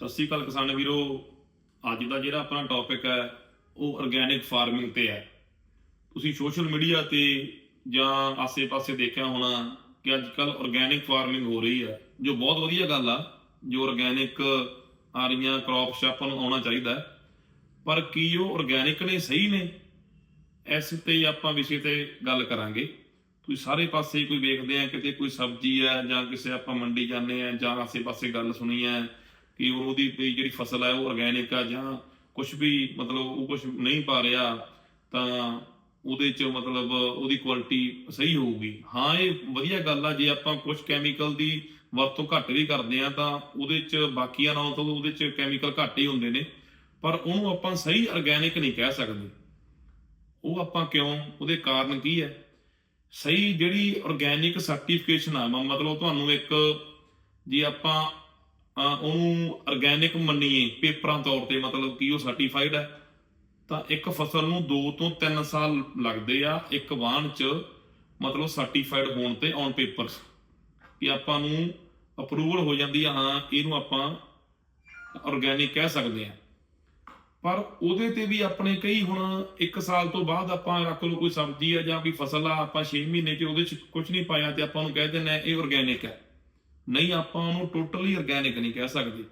ਸਤਿ ਸ਼੍ਰੀ ਅਕਾਲ ਕਿਸਾਨ ਵੀਰੋ। ਅੱਜ ਦਾ ਜਿਹੜਾ ਆਪਣਾ ਟੌਪਿਕ ਹੈ, ਉਹ ਆਰਗੇਨਿਕ ਫਾਰਮਿੰਗ ਤੇ ਹੈ। ਤੁਸੀਂ ਸੋਸ਼ਲ ਮੀਡੀਆ ਤੇ ਜਾਂ ਆਸੇ-ਪਾਸੇ ਦੇਖਿਆ ਹੋਣਾ ਕਿ ਅੱਜ ਕੱਲ ਆਰਗੇਨਿਕ ਫਾਰਮਿੰਗ ਹੋ ਰਹੀ ਹੈ, ਜੋ ਬਹੁਤ ਵਧੀਆ ਗੱਲ ਆ, ਜੋ ਆਰਗੇਨਿਕ ਆ ਰਹੀਆਂ ਕ੍ਰੌਪਸ ਆਪਾਂ ਨੂੰ ਆਉਣਾ ਚਾਹੀਦਾ ਪਰ ਕੀ ਉਹ ਆਰਗੇਨਿਕ ਨੇ, ਸਹੀ ਨੇ? ਇਸ ਤੇ ਆਪਾਂ ਵਿਸ਼ੇ ਤੇ ਗੱਲ ਕਰਾਂਗੇ। ਤੁਸੀਂ ਸਾਰੇ ਪਾਸੇ ਕੋਈ ਵੇਖਦੇ ਆ, ਕਿਤੇ ਕੋਈ ਸਬਜ਼ੀ ਹੈ ਜਾਂ ਕਿਸੇ ਆਪਾਂ ਮੰਡੀ ਜਾਂਦੇ ਆ ਜਾਂ ਆਸੇ-ਪਾਸੇ ਗੱਲ ਸੁਣੀ ਹੈ ਕਿ ਉਹਦੀ ਜਿਹੜੀ ਫਸਲ ਹੈ ਉਹ ਆਰਗੇਨਿਕ ਆ ਜਾਂ ਕੁਝ ਵੀ ਮਤਲਬ ਉਹ ਕੁਝ ਨਹੀਂ ਪਾ ਰਿਹਾ, ਤਾਂ ਉਹਦੇ ਚ ਮਤਲਬ ਉਹਦੀ ਕੁਆਲਿਟੀ ਸਹੀ ਹੋਊਗੀ। ਹਾਂ, ਇਹ ਵਧੀਆ ਗੱਲ ਆ, ਜੇ ਆਪਾਂ ਕੁਝ ਕੈਮੀਕਲ ਦੀ ਵਰਤੋਂ ਘੱਟ ਵੀ ਕਰਦੇ ਆ ਤਾਂ ਉਹਦੇ ਚ ਬਾਕੀਆਂ ਨਾਲੋਂ ਤਾਂ ਉਹਦੇ ਚ ਕੈਮੀਕਲ ਘੱਟ ਹੀ ਹੁੰਦੇ ਨੇ। ਪਰ ਉਹਨੂੰ ਆਪਾਂ ਸਹੀ ਆਰਗੇਨਿਕ ਨਹੀਂ ਕਹਿ ਸਕਦੇ। ਉਹ ਆਪਾਂ ਕਿਉਂ? ਉਹਦੇ ਕਾਰਨ ਕੀ ਹੈ? ਸਹੀ ਜਿਹੜੀ ਆਰਗੇਨਿਕ ਸਰਟੀਫਿਕੇਸ਼ਨ ਆ ਮਤਲਬ ਤੁਹਾਨੂੰ ਇੱਕ ਜੇ ਆਪਾਂ ਉਹਨੂੰ ਆਰਗੇਨਿਕ ਮੰਨੀਏ, ਪੇਪਰਾਂ ਤੌਰ ਤੇ ਮਤਲਬ ਕਿ ਉਹ ਸਰਟੀਫਾਈਡ ਹੈ। ਤਾਂ ਇੱਕ ਫਸਲ ਨੂੰ 2 ਤੋਂ 3 ਸਾਲ ਲੱਗਦੇ ਆ, ਇੱਕ ਵਾਹਣ ਚ ਮਤਲਬ ਸਰਟੀਫਾਈਡ ਹੋਣ ਤੇ ਔਨ ਪੇਪਰਸ ਕਿ ਆਪਾਂ ਨੂੰ ਅਪਰੂਵਲ ਹੋ ਜਾਂਦੀ ਆ, ਹਾਂ, ਇਹਨੂੰ ਆਪਾਂ ਆਰਗੇਨਿਕ ਕਹਿ ਸਕਦੇ ਆ। ਪਰ ਉਹਦੇ ਤੇ ਵੀ ਆਪਣੇ ਕਈ ਹੁਣ 1 ਸਾਲ ਤੋਂ ਬਾਅਦ ਆਪਾਂ ਰੱਖ ਲਓ ਕੋਈ ਸਬਜ਼ੀ ਆ ਜਾਂ ਕੋਈ ਫਸਲ ਆ, ਆਪਾਂ 6 ਮਹੀਨੇ ਚ ਉਹਦੇ ਚ ਕੁਝ ਨਹੀਂ ਪਾਇਆ ਤੇ ਆਪਾਂ ਉਹਨੂੰ ਕਹਿ ਦਿੰਦੇ ਆ, ਇਹ ਆਰਗੇਨਿਕ ਹੈ। ਨਹੀਂ ਆਪਾਂ ਉਹਨੂੰ ਟੋਟਲੀ ਆਰਗੇਨਿਕ ਨਹੀਂ ਕਹਿ ਸਕਦੇ।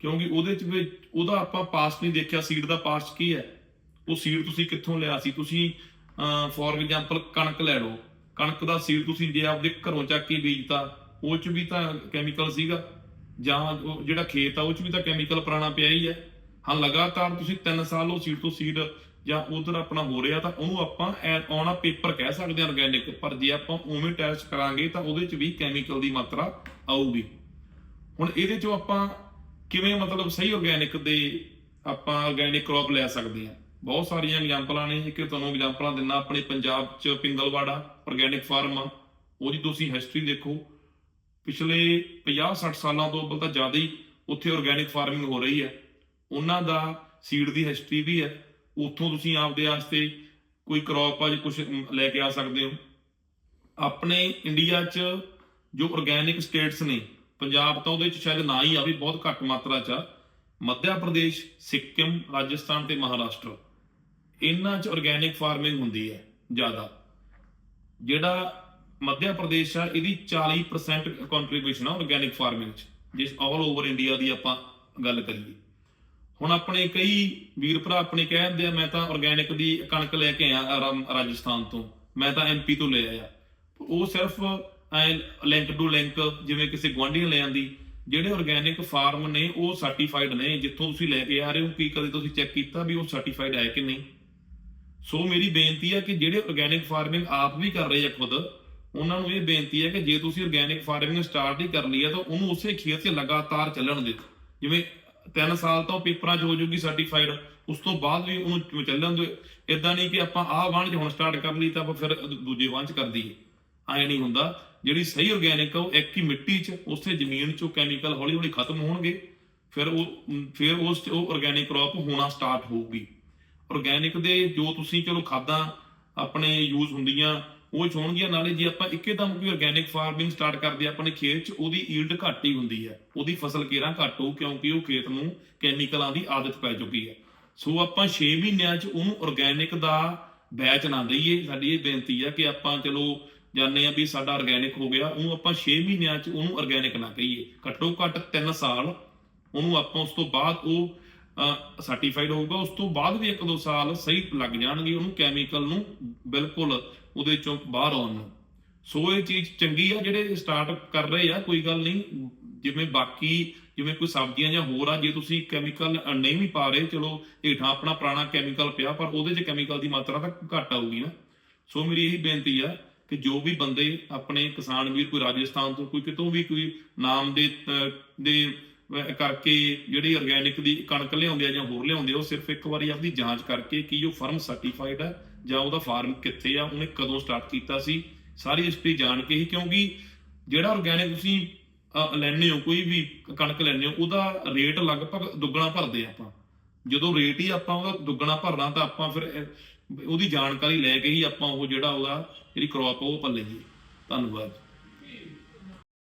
ਕਿਉਂਕਿ ਉਹਦੇ ਚ ਵੀ ਉਹਦਾ ਆਪਾਂ ਪਾਸਟ ਨਹੀਂ ਦੇਖਿਆ ਸੀਡ ਦਾ ਪਾਸਟ ਕੀ ਹੈ? ਉਹ ਸੀਡ ਤੁਸੀਂ ਕਿੱਥੋਂ ਲਿਆ ਸੀ? ਤੁਸੀਂ ਫੋਰ ਐਗਜ਼ਾਮਪਲ ਕਣਕ ਲੈ ਲਓ। ਕਣਕ ਦਾ ਸੀਡ ਤੁਸੀਂ ਜੇ ਆਪਦੇ ਘਰੋਂ ਚੱਕ ਕੇ ਬੀਜਤਾ, ਉਹ ਚ ਵੀ ਤਾਂ ਕੈਮੀਕਲ ਸੀਗਾ। ਜਾਂ ਜਿਹੜਾ ਖੇਤ ਆ, ਉਹ ਚ ਵੀ ਤਾਂ ਕੈਮੀਕਲ ਪੁਰਾਣਾ ਪਿਆ ਹੀ ਹੈ। ਹਾਂ, ਲਗਾਤਾਰ ਤੁਸੀਂ 3 ਸਾਲ ਉਹ ਸੀਡ ਤੋਂ ਸੀਡ ਜਾਂ ਉਧਰ ਆਪਣਾ ਹੋ ਰਿਹਾ ਤਾਂ ਉਹਨੂੰ ਆਪਾਂ ਔਨ ਆ ਪੇਪਰ ਕਹਿ ਸਕਦੇ ਹਾਂ ਆਰਗੇਨਿਕ ਪਰ ਜੇ ਆਪਾਂ ਉਵੇਂ ਟੈਸਟ ਕਰਾਂਗੇ ਤਾਂ ਉਹਦੇ ਚ ਵੀ ਕੈਮੀਕਲ ਦੀ ਮਾਤਰਾ ਆਊਗੀ। ਹੁਣ ਇਹਦੇ ਚੋਂ ਆਪਾਂ ਕਿਵੇਂ ਮਤਲਬ ਸਹੀ ਆਰਗੇਨਿਕ ਦੇ ਆਪਾਂ ਆਰਗੇਨਿਕ ਕ੍ਰੌਪ ਲੈ ਸਕਦੇ ਹਾਂ? ਬਹੁਤ ਸਾਰੀਆਂ ਐਗਜ਼ਾਮਪਲਾਂ ਨੇ, ਇੱਕ ਤੁਹਾਨੂੰ ਐਗਜ਼ਾਮਪਲਾਂ ਦਿੰਨਾ ਆਪਣੇ ਪੰਜਾਬ ਚ ਪਿੰਗਲਵਾੜਾ ਆਰਗੇਨਿਕ ਫਾਰਮ ਉਹਦੀ ਤੁਸੀਂ ਹਿਸਟਰੀ ਦੇਖੋ, ਪਿਛਲੇ 50 60 ਸਾਲਾਂ ਤੋਂ ਅੱਬਲ ਜ਼ਿਆਦਾ ਹੀ ਉੱਥੇ ਆਰਗੇਨਿਕ ਫਾਰਮਿੰਗ ਹੋ ਰਹੀ ਹੈ। ਉਹਨਾਂ ਦਾ ਸੀਡ ਦੀ ਹਿਸਟਰੀ ਵੀ ਹੈ। ਉੱਥੋਂ ਤੁਸੀਂ ਆਪਦੇ ਵਾਸਤੇ ਕੋਈ ਕ੍ਰੌਪ ਆ ਜਾਂ ਕੁਝ ਲੈ ਕੇ ਆ ਸਕਦੇ ਹੋ। ਆਪਣੇ ਇੰਡੀਆ 'ਚ ਜੋ ਆਰਗੇਨਿਕ ਸਟੇਟਸ ਨੇ, ਪੰਜਾਬ ਤਾਂ ਉਹਦੇ 'ਚ ਸ਼ਾਇਦ ਨਾ ਹੀ ਆ ਵੀ ਬਹੁਤ ਘੱਟ ਮਾਤਰਾ 'ਚ ਆ। ਮੱਧਿਆ ਪ੍ਰਦੇਸ਼, ਸਿੱਕਮ, ਰਾਜਸਥਾਨ ਤੇ ਮਹਾਰਾਸ਼ਟਰ। ਇਹਨਾਂ 'ਚ ਆਰਗੇਨਿਕ ਫਾਰਮਿੰਗ ਹੁੰਦੀ ਹੈ, ਜ਼ਿਆਦਾ। ਜਿਹੜਾ ਮੱਧਿਆ ਪ੍ਰਦੇਸ਼ ਆ, ਇਹਦੀ 40% ਕੰਟਰੀਬਿਊਸ਼ਨ ਆ ਆਰਗੇਨਿਕ ਫਾਰਮਿੰਗ 'ਚ। ਜਿਸ ਆਲ ਓਵਰ ਇੰਡੀਆ ਦੀ ਆਪਾਂ ਗੱਲ ਕਰੀਏ। ਹੁਣ ਆਪਣੇ ਕਈ ਵੀਰ ਭਰਾ ਆਪਣੇ ਕਹਿੰਦੇ ਆ, ਮੈਂ ਤਾਂ ਆਰਗੇਨਿਕ ਦੀ ਕਣਕ ਲੈ ਕੇ ਆਇਆ ਰਾਜਸਥਾਨ ਤੋਂ। ਮੈਂ ਤਾਂ ਐਮਪੀ ਤੋਂ ਲੈ ਆਇਆ। ਉਹ ਸਿਰਫ ਲਿੰਕ ਟੂ ਲਿੰਕ ਜਿਵੇਂ ਕਿਸੇ ਗੁਆਂਢੀ ਨੇ ਲੈ ਆਂਦੀ। ਜਿਹੜੇ ਆਰਗੇਨਿਕ ਫਾਰਮ ਨੇ, ਉਹ ਸਰਟੀਫਾਈਡ ਨੇ। ਜਿੱਥੋਂ ਤੁਸੀਂ ਲੈ ਕੇ ਆ ਰਹੇ ਹੋ, ਕੀ ਕਦੇ ਤੁਸੀਂ ਚੈੱਕ ਕੀਤਾ ਵੀ ਉਹ ਸਰਟੀਫਾਈਡ ਹੈ ਕਿ ਨਹੀਂ? ਸੋ ਮੇਰੀ ਬੇਨਤੀ ਹੈ ਕਿ ਜਿਹੜੇ ਆਰਗੇਨਿਕ ਫਾਰਮਿੰਗ ਆਪ ਵੀ ਕਰ ਰਹੇ ਆ ਖੁਦ, ਉਹਨਾਂ ਨੂੰ ਇਹ ਬੇਨਤੀ ਹੈ ਕਿ ਜੇ ਤੁਸੀਂ ਆਰਗੇਨਿਕ ਫਾਰਮਿੰਗ ਸਟਾਰਟ ਹੀ ਕਰ ਲਈ ਹੈ ਤਾਂ ਉਹਨੂੰ ਉਸੇ ਖੇਤ 'ਚ ਲਗਾਤਾਰ ਚੱਲਣ ਦਿਓ। ਜਿਵੇਂ 3 ਸਾਲ ਤੋਂ ਪੇਪਰਾਂ 'ਚ ਹੋ ਜਾਊਗੀ ਸਰਟੀਫਾਈਡ ਉਸ ਤੋਂ ਬਾਅਦ ਵੀ ਉਹਨੂੰ ਚੱਲਣ ਦਿਓ? ਇਦਾਂ ਨਹੀਂ ਕਿ ਆਪਾਂ ਆਹ ਵਾਣ ਹੁਣ ਸਟਾਰਟ ਕਰ ਲਈ ਤਾਂ ਆਪਾਂ ਫਿਰ ਦੂਜੇ ਵਾਣ ਕਰ ਦਈਏ। ਐ ਨਹੀਂ ਹੁੰਦਾ। ਜਿਹੜੀ ਸਹੀ ਆਰਗੇਨਿਕ ਆ, ਉਹ ਇੱਕ ਹੀ ਮਿੱਟੀ 'ਚ, ਉਸੇ ਜ਼ਮੀਨ 'ਚੋਂ ਕੈਮੀਕਲ ਹੌਲੀ ਹੌਲੀ ਖਤਮ ਹੋਣਗੇ। ਫਿਰ ਉਹ ਫਿਰ ਉਸ 'ਚ ਉਹ ਆਰਗੇਨਿਕ ਕ੍ਰੌਪ ਹੋਣਾ ਸਟਾਰਟ ਹੋਊਗੀ। ਆਰਗੇਨਿਕ ਦੇ ਜੋ ਤੁਸੀਂ, ਚਲੋ ਖਾਦਾਂ ਆਪਣੇ ਯੂਜ਼ ਹੁੰਦੀਆਂ ਉਹ ਹੋਣਗੀਆਂ ਨਾਲੇ ਜੇ ਆਪਾਂ ਇੱਕੇਦਮ ਕੋਈ ਆਰਗੇਨਿਕ ਫਾਰਮਿੰਗ ਸਟਾਰਟ ਕਰਦੇ ਆਪਣੇ ਖੇਤ 'ਚ ਉਹਦੀ ਈਲਡ ਘੱਟ ਹੀ ਹੁੰਦੀ ਹੈ। ਉਹਦੀ ਫਸਲ ਕੇਰਾਂ ਘੱਟ ਹੋਊ ਕਿਉਂਕਿ ਉਹ ਖੇਤ ਨੂੰ ਕੈਮੀਕਲਾਂ ਦੀ ਆਦਤ ਪੈ ਚੁੱਕੀ ਹੈ। ਸੋ ਆਪਾਂ 6 ਮਹੀਨਿਆਂ 'ਚ ਉਹਨੂੰ ਆਰਗੇਨਿਕ ਦਾ ਬੈਚ ਨਾ ਦਈਏ। ਸਾਡੀ ਇਹ ਬੇਨਤੀ ਹੈ ਕਿ ਆਪਾਂ ਚਲੋ ਜਾਣਦੇ ਆ ਵੀ ਸਾਡਾ ਆਰਗੇਨਿਕ ਹੋ ਗਿਆ, ਉਹਨੂੰ ਆਪਾਂ 6 ਮਹੀਨਿਆਂ 'ਚ ਉਹਨੂੰ ਆਰਗੇਨਿਕ ਨਾ ਕਹੀਏ। ਘੱਟੋ ਘੱਟ 3 ਸਾਲ ਉਹਨੂੰ ਆਪਾਂ ਉਸ ਤੋਂ ਬਾਅਦ ਉਹ ਸਰਟੀਫਾਈਡ ਹੋਊਗਾ। ਉਸ ਤੋਂ ਬਾਅਦ ਵੀ ਇੱਕ ਦੋ ਸਾਲ ਸਹੀ ਲੱਗ ਜਾਣਗੇ। ਉਹਨੂੰ ਕੈਮੀਕਲ ਨੂੰ ਬਿਲਕੁਲ ਉਹਦੇ ਚੋਂ ਬਾਹਰ ਆਉਣ ਨੂੰ। ਸੋ ਇਹ ਚੀਜ਼ ਚੰਗੀ ਆ ਜਿਹੜੇ ਸਟਾਰਟ ਕਰ ਰਹੇ ਆ, ਕੋਈ ਗੱਲ ਨਹੀਂ। ਜਿਵੇਂ ਬਾਕੀ, ਜਿਵੇਂ ਕੋਈ ਸਬਜ਼ੀਆਂ ਜਾਂ ਹੋਰ ਆ, ਜੇ ਤੁਸੀਂ ਕੈਮੀਕਲ ਨਹੀਂ ਵੀ ਪਾ ਰਹੇ, ਚਲੋ ਹੇਠਾਂ ਆਪਣਾ ਪੁਰਾਣਾ ਕੈਮੀਕਲ ਪਿਆ, ਪਰ ਉਹਦੇ 'ਚ ਕੈਮੀਕਲ ਦੀ ਮਾਤਰਾ ਤਾਂ ਘੱਟ ਆਊਗੀ ਨਾ। ਸੋ ਮੇਰੀ ਇਹੀ ਬੇਨਤੀ ਆ ਕਿ ਜੋ ਵੀ ਬੰਦੇ ਆਪਣੇ ਕਿਸਾਨ ਵੀਰ ਕੋਈ ਰਾਜਸਥਾਨ ਤੋਂ, ਕੋਈ ਕਿਤੋਂ ਵੀ ਕੋਈ ਨਾਮ ਦੇ ਦੇ ਕਰਕੇ ਜਿਹੜੀ ਆਰਗੇਨਿਕ ਦੀ ਕਣਕ ਲਿਆਉਂਦੇ ਆ ਜਾਂ ਹੋਰ ਲਿਆਉਂਦੇ ਆ, ਉਹ ਸਿਰਫ ਇੱਕ ਵਾਰੀ ਆਪਦੀ ਜਾਂਚ ਕਰਕੇ ਕਿ ਉਹ ਫਰਮ ਸਰਟੀਫਾਈਡ ਹੈ ਜਾਂ ਉਹਦਾ ਫਾਰਮ ਕਿੱਥੇ ਆ ਉਹਨੇ ਕਦੋਂ ਸਟਾਰਟ ਕੀਤਾ ਸੀ ਸਾਰੀ ਹਿਸਟਰੀ ਜਾਣ ਕੇ ਹੀ ਕਿਉਂਕਿ ਜਿਹੜਾ ਆਰਗੇਨਿਕ ਤੁਸੀਂ ਅਹ, ਲੈਂਦੇ ਹੋ ਕੋਈ ਵੀ ਕਣਕ ਲੈਂਦੇ ਹੋ ਉਹਦਾ ਰੇਟ ਲਗਭਗ ਦੁੱਗਣਾ ਭਰਦੇ ਆ ਆਪਾਂ। ਜਦੋਂ ਰੇਟ ਹੀ ਆਪਾਂ ਉਹਦਾ ਦੁੱਗਣਾ ਭਰਨਾ ਤਾਂ ਆਪਾਂ ਫਿਰ ਉਹਦੀ ਜਾਣਕਾਰੀ ਲੈ ਕੇ ਹੀ ਆਪਾਂ ਉਹ ਜਿਹੜਾ ਉਹਦਾ ਜਿਹੜੀ ਕ੍ਰੌਪ ਉਹ ਪੱਲੇ ਜੀ ਧੰਨਵਾਦ।